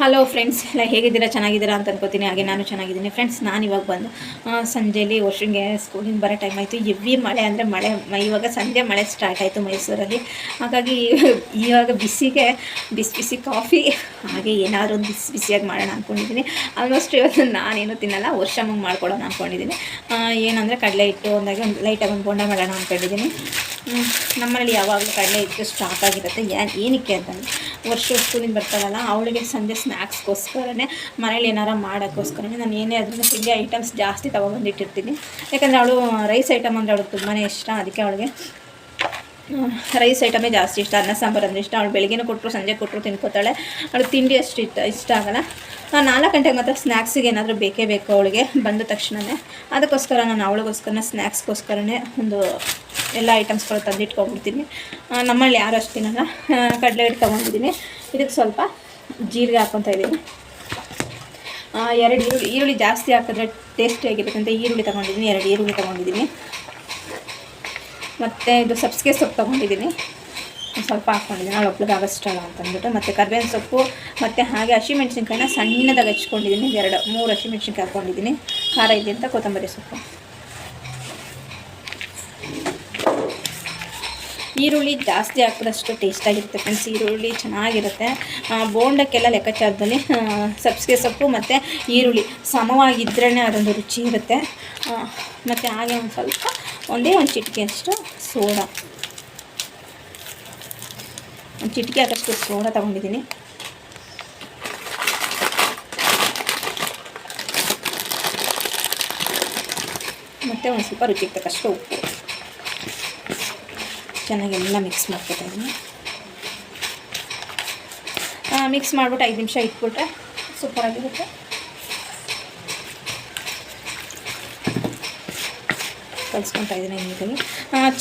Hello friends ಎಲ್ಲ ಹೇಗಿದ್ದೀರಾ? ಚೆನ್ನಾಗಿದ್ದೀರಾ ಅಂತ ಅನ್ಕೋತೀನಿ. ಹಾಗೆ ನಾನು ಚೆನ್ನಾಗಿದ್ದೀನಿ. ಫ್ರೆಂಡ್ಸ್ ನಾನು ಇವಾಗ ಬಂದು ಸಂಜೆಯಲ್ಲಿ ವರ್ಷಿಗೆ ಸ್ಕೂಲಿಂದ ಬರೋ ಟೈಮ್ ಆಯಿತು. ಎವಿ ಮಳೆ ಅಂದರೆ ಮಳೆ ಇವಾಗ ಸಂಜೆ ಮಳೆ ಸ್ಟಾರ್ಟ್ ಆಯಿತು ಮೈಸೂರಲ್ಲಿ. ಹಾಗಾಗಿ ಇವಾಗ ಬಿಸಿಗೆ, ಬಿಸಿ ಬಿಸಿ ಕಾಫಿ ಹಾಗೆ ಏನಾದರೂ ಒಂದು ಬಿಸಿ, ಬಿಸಿಯಾಗಿ ಮಾಡೋಣ ಅಂದ್ಕೊಂಡಿದ್ದೀನಿ ಆಲ್ಮೋಸ್ಟ್ ಇವತ್ತು ನಾನೇನು ತಿನ್ನಲ್ಲ ವರ್ಷಮಗೆ ಮಾಡ್ಕೊಳ್ಳೋಣ ಅಂದ್ಕೊಂಡಿದ್ದೀನಿ ಏನಂದರೆ ಕಡಲೆ ಹಿಟ್ಟು ಒಂದಾಗಿ ಒಂದು ಲೈಟಾಗಿ ಒಂದು ಬೋಂಡ ಮಾಡೋಣ ಅಂದ್ಕೊಂಡಿದ್ದೀನಿ ನಮ್ಮಲ್ಲಿ ಯಾವಾಗಲೂ ಕಡಲೆ ಹಿಟ್ಟು ಸ್ಟಾಕ್ ಆಗಿರುತ್ತೆ. ಏನ್, ಏನಕ್ಕೆ ಅಂತಂದರೆ, ವರ್ಷ ಸ್ಕೂಲಿಂದ ಬರ್ತಾರಲ್ಲ, ಅವಳಿಗೆ ಸಂಜೆ ಸ್ನ್ಯಾಕ್ಸ್ಗೋಸ್ಕರನೇ ಮನೇಲಿ ಏನಾರ ಮಾಡೋಕ್ಕೋಸ್ಕರನೇ ನಾನು ಏನೇ ಅದನ್ನು ತಿಂಡಿ ಐಟಮ್ಸ್ ಜಾಸ್ತಿ ತೊಗೊಬಂದಿಟ್ಟಿರ್ತೀನಿ ಯಾಕಂದರೆ ಅವಳು ರೈಸ್ ಐಟಮ್ ಅಂದರೆ ಅವಳಿಗೆ ತುಂಬಾ ಇಷ್ಟ. ಅದಕ್ಕೆ ಅವಳಿಗೆ ರೈಸ್ ಐಟಮೇ ಜಾಸ್ತಿ ಇಷ್ಟ. ಅನ್ನ, ಸಾಂಬಾರು ಅಂದರೆ ಇಷ್ಟ. ಅವಳು ಬೆಳಗ್ಗೆನೂ ಕೊಟ್ಟರು, ಸಂಜೆ ಕೊಟ್ಟರು ತಿನ್ಕೋತಾಳೆ. ಅವಳು ತಿಂಡಿ ಅಷ್ಟು ಇಷ್ಟ ಇಷ್ಟ ಆಗಲ್ಲ. ನಾನು ನಾಲ್ಕು ಗಂಟೆಗೆ ಮಾತ್ರ ಸ್ನ್ಯಾಕ್ಸಿಗೆ ಏನಾದರೂ ಬೇಕೇ ಬೇಕು ಅವಳಿಗೆ, ಬಂದ ತಕ್ಷಣವೇ ಅದಕ್ಕೋಸ್ಕರ ನಾನು ಅವಳಿಗೋಸ್ಕರ ಸ್ನ್ಯಾಕ್ಸ್ಗೋಸ್ಕರನೇ ಒಂದು ಎಲ್ಲ ಐಟಮ್ಸ್ಗಳು ತಂದಿಟ್ಕೊಂಡ್ಬಿಡ್ತೀನಿ. ನಮ್ಮಲ್ಲಿ ಯಾರು ಅಷ್ಟು ತಿನ್ನಲ್ಲ. ಕಡಲೆ ಹಿಟ್ಟು ತೊಗೊಂಡಿದ್ದೀನಿ. ಇದಕ್ಕೆ ಸ್ವಲ್ಪ ಜೀರಿಗೆ ಹಾಕ್ಕೊತಾ ಇದ್ದೀನಿ. ಎರಡು ಈರುಳ್ಳಿ ಈರುಳ್ಳಿ ಜಾಸ್ತಿ ಹಾಕಿದ್ರೆ ಟೇಸ್ಟಿಯಾಗಿರ್ತಕ್ಕಂಥ ಅಂತ ಈರುಳ್ಳಿ ತೊಗೊಂಡಿದ್ದೀನಿ. ಎರಡು ಈರುಳ್ಳಿ ತೊಗೊಂಡಿದ್ದೀನಿ. ಮತ್ತು ಇದು ಸಬ್ಸಿಗೆ ಸೊಪ್ಪು ತೊಗೊಂಡಿದ್ದೀನಿ. ಸ್ವಲ್ಪ ಹಾಕ್ಕೊಂಡಿದ್ದೀನಿ ಅವಳು ಒಬ್ಳಿಗೆ ಆಗೋಷ್ಟಲ್ಲ ಅಂತಂದ್ಬಿಟ್ಟು. ಮತ್ತು ಕರ್ಬೇವಿನ ಸೊಪ್ಪು, ಮತ್ತು ಹಾಗೆ ಹಸಿಮೆಣ್ಸಿನ್ಕಾಯಿನ ಸಣ್ಣದಾಗಿ ಹಚ್ಕೊಂಡಿದ್ದೀನಿ. ಎರಡು, ಮೂರು ಹಸಿಮೆಣ್ಸಿನ್ಕಾಯಿ ಹಾಕ್ಕೊಂಡಿದ್ದೀನಿ ಖಾರ ಇದೆ ಅಂತ ಕೊತ್ತಂಬರಿ ಸೊಪ್ಪು. ಈರುಳ್ಳಿ ಜಾಸ್ತಿ ಹಾಕಿದಷ್ಟು ಟೇಸ್ಟಾಗಿರುತ್ತೆ ಫ್ರೆಂಡ್ಸ್ ಈರುಳ್ಳಿ ಚೆನ್ನಾಗಿರುತ್ತೆ. ಬೋಂಡಕ್ಕೆಲ್ಲ ಲೆಕ್ಕಾಚಾರದಲ್ಲಿ ಸಬ್ಸಿಗೆ ಸೊಪ್ಪು ಮತ್ತು ಈರುಳ್ಳಿ ಸಮವಾಗಿದ್ರೇ ಅದೊಂದು ರುಚಿ ಇರುತ್ತೆ. ಮತ್ತು ಹಾಗೆ ಒಂದು ಸ್ವಲ್ಪ, ಒಂದೇ ಒಂದು ಚಿಟಿಕೆಯಷ್ಟು ಸೋಡಾ. ಒಂದು ಚಿಟಿಕೆ ಆದಷ್ಟು ಸೋಡಾ ತೊಗೊಂಡಿದ್ದೀನಿ. ಮತ್ತು ಒಂದು ಸ್ವಲ್ಪ ರುಚಿಗೆ ತಕ್ಕಷ್ಟು ಉಪ್ಪು. ಚೆನ್ನಾಗೆಲ್ಲ ಮಿಕ್ಸ್ ಮಾಡ್ಕೊತಾ ಇದ್ದೀನಿ ಮಿಕ್ಸ್ ಮಾಡಿಬಿಟ್ಟು ಐದು ನಿಮಿಷ ಇಟ್ಬಿಟ್ರೆ ಸೂಪರಾಗಿರುತ್ತೆ ಕಲಿಸ್ಕೊತಾ ಇದ್ದೀನಿ ನೀರಲ್ಲಿ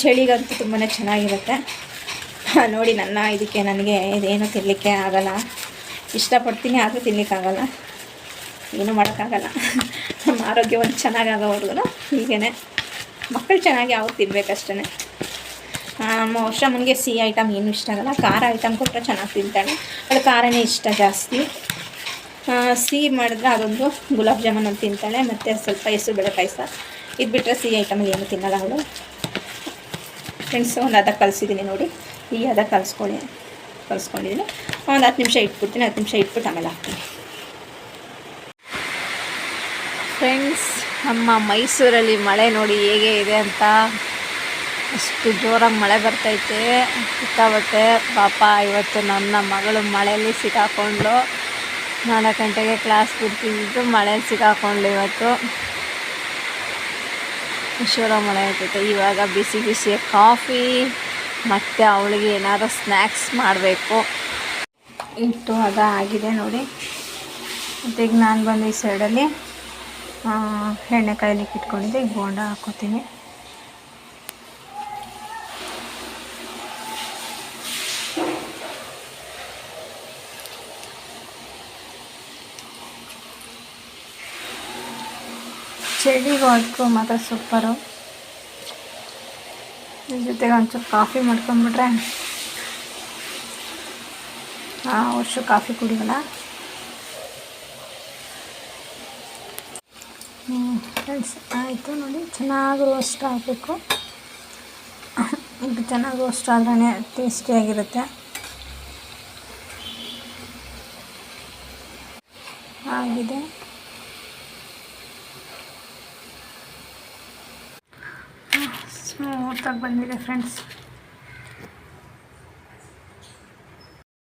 ಚಳಿಗಂತೂ ತುಂಬಾ ಚೆನ್ನಾಗಿರುತ್ತೆ. ನೋಡಿ ನನ್ನ ಇದಕ್ಕೆ ನನಗೆ ಇದೇನು ತಿನ್ನಲಿಕ್ಕೆ ಆಗೋಲ್ಲ. ಇಷ್ಟಪಡ್ತೀನಿ, ಆದರೂ ತಿನ್ನಲಿಕ್ಕಾಗಲ್ಲ ಏನೂ ಮಾಡೋಕ್ಕಾಗಲ್ಲ. ನಮ್ಮ ಆರೋಗ್ಯ ಒಂದು ಚೆನ್ನಾಗಾಗೋವರೆಗೂ ಹೀಗೇ ಮಕ್ಕಳು ಚೆನ್ನಾಗಿ ಅವ್ರು ತಿನ್ಬೇಕಷ್ಟೇ ನಮ್ಮ ಅಮ್ಮನಿಗೆ ಸಿ ಐಟಮ್ ಏನೂ ಇಷ್ಟ ಆಗಲ್ಲ. ಖಾರ ಐಟಮ್ ಕೊಟ್ಟರೆ ಚೆನ್ನಾಗಿ ತಿಂತಾಳೆ. ಅವಳು ಖಾರನೇ ಇಷ್ಟ ಜಾಸ್ತಿ. ಸಿಹಿ ಮಾಡಿದ್ರೆ ಅದೊಂದು ಗುಲಾಬ್ ಜಾಮೂನ್ ಅಂತ ತಿಂತಾಳೆ. ಮತ್ತು ಸ್ವಲ್ಪ ಹೆಸರು ಬೇಳೆ ಪಾಯಸ. ಇದು ಬಿಟ್ಟರೆ ಸಿಹಿ ಐಟಮಲ್ಲಿ ಏನು ತಿನ್ನಲ್ಲ ಅವಳು. ಫ್ರೆಂಡ್ಸ್ ಒಂದು ಅದ ಕಲಿಸಿದ್ದೀನಿ ನೋಡಿ. ಈ ಅದ ಕಲಿಸ್ಕೊಳ್ಳಿ ಕಲಿಸ್ಕೊಂಡಿದ್ದೀನಿ ಒಂದು ಹತ್ತು ನಿಮಿಷ ಇಟ್ಬಿಡ್ತೀನಿ. ಹತ್ತು ನಿಮಿಷ ಇಟ್ಬಿಟ್ಟು ಆಮೇಲೆ ಹಾಕ್ತೀನಿ. ಫ್ರೆಂಡ್ಸ್ ನಮ್ಮ ಮೈಸೂರಲ್ಲಿ ಮಳೆ ನೋಡಿ ಹೇಗೆ ಇದೆ ಅಂತ ಅಷ್ಟು ಜೋರಾಗಿ ಮಳೆ ಬರ್ತೈತೆ. ಸಿಕ್ಕಾಬಟ್ಟೆ ಪಾಪ ಇವತ್ತು ನನ್ನ ಮಗಳು ಮಳೆಯಲ್ಲಿ ಸಿಕ್ಕಾಕೊಂಡು ನಾಲ್ಕು ಗಂಟೆಗೆ ಕ್ಲಾಸ್ ಬಿಡ್ತಿದ್ದು ಮಳೆಯಲ್ಲಿ ಸಿಕ್ಕಾಕೊಂಡ್ಲು ಇವತ್ತು. ಜೋರ ಮಳೆ ಆಗ್ತೈತೆ. ಇವಾಗ ಬಿಸಿ ಬಿಸಿ ಕಾಫಿ, ಮತ್ತು ಅವಳಿಗೆ ಏನಾದ್ರೂ ಸ್ನ್ಯಾಕ್ಸ್ ಮಾಡಬೇಕು. ಇಟ್ಟು ಅದ ಆಗಿದೆ ನೋಡಿ. ಮತ್ತು ಈಗ ನಾನು ಬಂದು ಈ ಸೈಡಲ್ಲಿ ಎಣ್ಣೆ ಕಾಯ್ಲಿಕ್ಕೆ ಇಟ್ಕೊಂಡಿದ್ದೆ. ಈಗ ಬೋಂಡ ಹಾಕೋತೀನಿ ಚಳಿಗೂ ಅದಕ್ಕೂ ಮಾತ್ರ ಸೂಪರು ಇದ್ರ ಜೊತೆಗೆ ಒಂಚೂರು ಕಾಫಿ ಮಾಡ್ಕೊಂಬಿಟ್ರೆ ಹಾಂ ವರ್ಷ ಕಾಫಿ ಕುಡಿಯೋಣ ಫ್ರೆಂಡ್ಸ್ ಆಯಿತು ನೋಡಿ, ಚೆನ್ನಾಗಿ ರೋಸ್ಟ್ ಆಗಬೇಕು. ಇದು ಚೆನ್ನಾಗಿ ರೋಸ್ಟ್ ಆದ್ರೇ ಟೇಸ್ಟಿಯಾಗಿರುತ್ತೆ ಆಗಿದೆ. स्मूथ बंद बन गए फ्रेंड्स